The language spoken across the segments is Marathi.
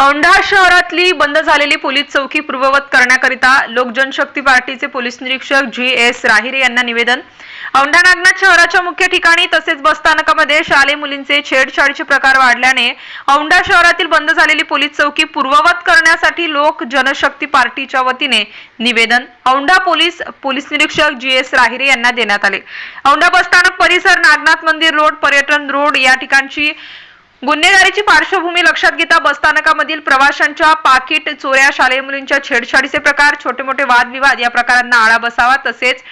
औंढा शहरातली बंद झालेली पोलीस चौकी पूर्ववत करण्याकरिता लोक जनशक्ती पार्टीचे पोलीस निरीक्षक जी एस राहिरे यांना निवेदन. औंढा नागनाथ शहराच्या मुख्य ठिकाणी तसेच बसस्थानकामध्ये शालेय मुलींचे छेडछाडीचे प्रकार वाढल्याने औंढा शहरातील बंद झालेली पोलीस चौकी पूर्ववत करण्यासाठी लोक जनशक्ती पार्टीच्या वतीने निवेदन औंढा पोलीस पोलीस निरीक्षक जी एस राहिरे यांना देण्यात आले. औंढा बसस्थानक परिसर नागनाथ मंदिर रोड पर्यटन रोड या ठिकाणची गुन्हेगारीची पार्श्वभूमी लक्षात घेता बसस्थानकामधील प्रवाशांच्या पाकिट चोऱ्या शालेय मुलींच्या छेडछाडीचे प्रकार छोटे मोठे वादविवाद या प्रकारांना आळा बसावा तसेच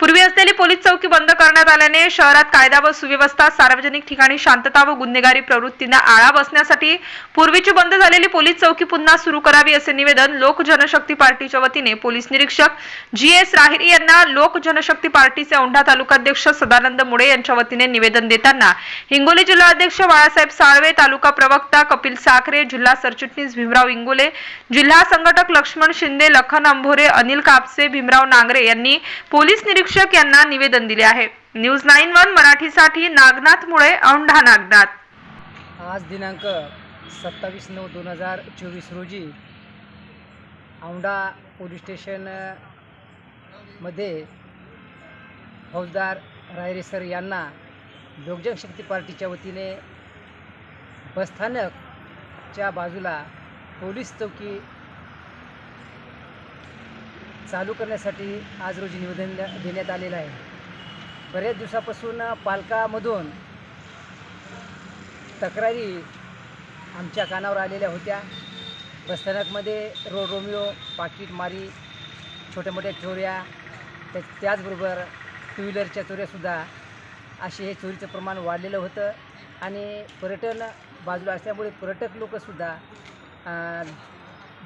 पूर्वी असलेली पोलीस चौकी बंद करण्यात आल्याने शहरात कायदा व सुव्यवस्था सार्वजनिक ठिकाणी शांतता व गुन्हेगारी प्रवृत्तींना आळा बसण्यासाठी पूर्वीची बंद झालेली पोलीस चौकी पुन्हा सुरू करावी असे निवेदन लोक जनशक्ती पार्टीच्या वतीने पोलीस निरीक्षक जी एस राहिरी यांना लोक जनशक्ती पार्टीचे औंढा तालुकाध्यक्ष सदानंद मुळे यांच्या वतीने निवेदन देताना हिंगोली जिल्हा अध्यक्ष बाळासाहेब साळवे तालुका प्रवक्ता कपिल साखरे जिल्हा सरचिटणीस भीमराव इंगोले जिल्हा संघटक लक्ष्मण शिंदे लखन अंभोरे अनिल कापसे भीमराव नांगरे यांनी पोलीस निरीक्षक यांना निवेदन दिले आहे. न्यूज नाईन वन मराठीसाठी नागनाथ मुळे औंढा नागनाथ. आज दिनांक सत्तावीस नऊ दोन हजार चोवीस रोजी औंढा पोलीस स्टेशनमध्ये फौजदार रायरे सर यांना लोकजनशक्ती पार्टीच्या वतीने बसस्थानकच्या बाजूला पोलीस चौकी चालू करण्यासाठी आज रोजी निवेदन देण्यात आलेलं आहे. बऱ्याच दिवसापासून पालकामधून तक्रारी आमच्या कानावर आलेल्या होत्या. बसस्थानकमध्ये रोड रोमिओ पाकिटमारी छोट्या मोठ्या चोऱ्या त्या त्याचबरोबर टू व्हीलरच्या चोऱ्यासुद्धा असे हे चोरीचं प्रमाण वाढलेलं होतं. आणि पर्यटन बाजूला असल्यामुळे पर्यटक लोकसुद्धा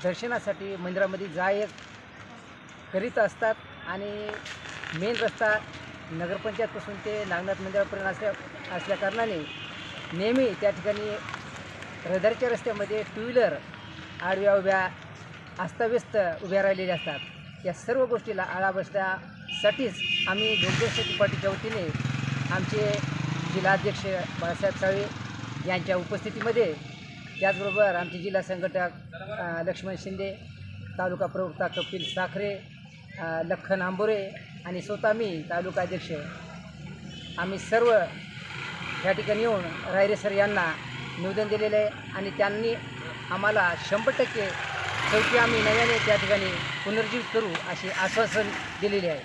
दर्शनासाठी मंदिरामध्ये जाय करीत असतात आणि मेन रस्ता नगरपंचायतपासून ते नागनाथ मंदिरापर्यंत असल्या असल्याकारणाने नेहमी त्या ठिकाणी रहदारीच्या रस्त्यामध्ये टू व्हीलर आडव्या उभ्या अस्ताव्यस्त उभ्या राहिलेल्या असतात. या सर्व गोष्टीला आळा बसण्यासाठीच आम्ही लोकजनशक्ती पार्टीच्या वतीने आमचे जिल्हाध्यक्ष बाळासाहेब साळवे यांच्या उपस्थितीमध्ये त्याचबरोबर आमचे जिल्हा संघटक लक्ष्मण शिंदे तालुका प्रवक्ता कपिल साखरे लखन आंबोरे आणि स्वतः मी तालुका अध्यक्ष. आम्ही सर्व या ठिकाणी येऊन रायरे सर यांना निवेदन दिलेलं आहे आणि त्यांनी आम्हाला शंभर टक्के चौकी आम्ही नव्याने त्या ठिकाणी पुनर्जीवित करू अशी आश्वासन दिलेली आहे.